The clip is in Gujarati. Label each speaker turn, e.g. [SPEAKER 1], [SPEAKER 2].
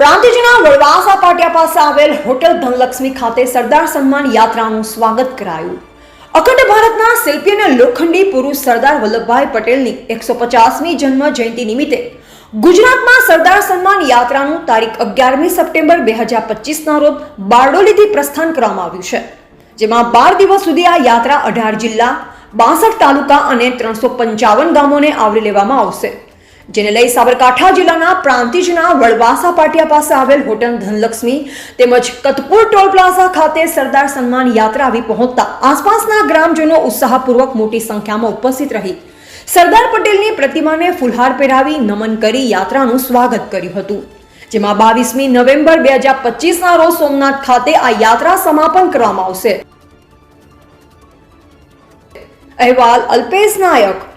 [SPEAKER 1] પ્રાંતિજના વડવાસા પાટિયા પાસે આવેલ હોટલ ધનલક્ષ્મી ખાતે સરદાર સન્માન યાત્રાનું સ્વાગત કરાયું. અખંડ ભારતના શિલ્પી અને લોખંડી પુરુષ સરદાર વલ્લભભાઈ પટેલની એકસો પચાસમી જન્મ જયંતિ નિમિત્તે ગુજરાતમાં સરદાર સન્માન યાત્રાનું તારીખ અગિયારમી સપ્ટેમ્બર બે હજાર પચીસના રોજ બારડોલીથી પ્રસ્થાન કરવામાં આવ્યું છે, જેમાં બાર દિવસ સુધી આ યાત્રા અઢાર જિલ્લા, બાસઠ તાલુકા અને ત્રણસો પંચાવન ગામોને આવરી લેવામાં આવશે. જેને લઈ સાબરકાંઠા જિલ્લાના પ્રાંતિજના વળવાસા પાટિયા પાસે આવેલ હોટલ ધનલક્ષ્મી તેમજ કતપુર ટોલ પ્લાઝા ખાતે સરદાર સન્માન યાત્રા આવી પહોંચતા આસપાસના ગ્રામજનો ઉત્સાહપૂર્વક મોટી સંખ્યામાં ઉપસ્થિત રહી. સરદાર પટેલની પ્રતિમાને ફુલહાર પહેરાવી નમન કરી યાત્રાનું સ્વાગત કર્યું હતું. જેમાં બાવીસમી નવેમ્બર બે હજાર પચીસના રોજ સોમનાથ ખાતે આ યાત્રા સમાપન કરવામાં આવશે. અહેવાલ અલ્પેશ નાયક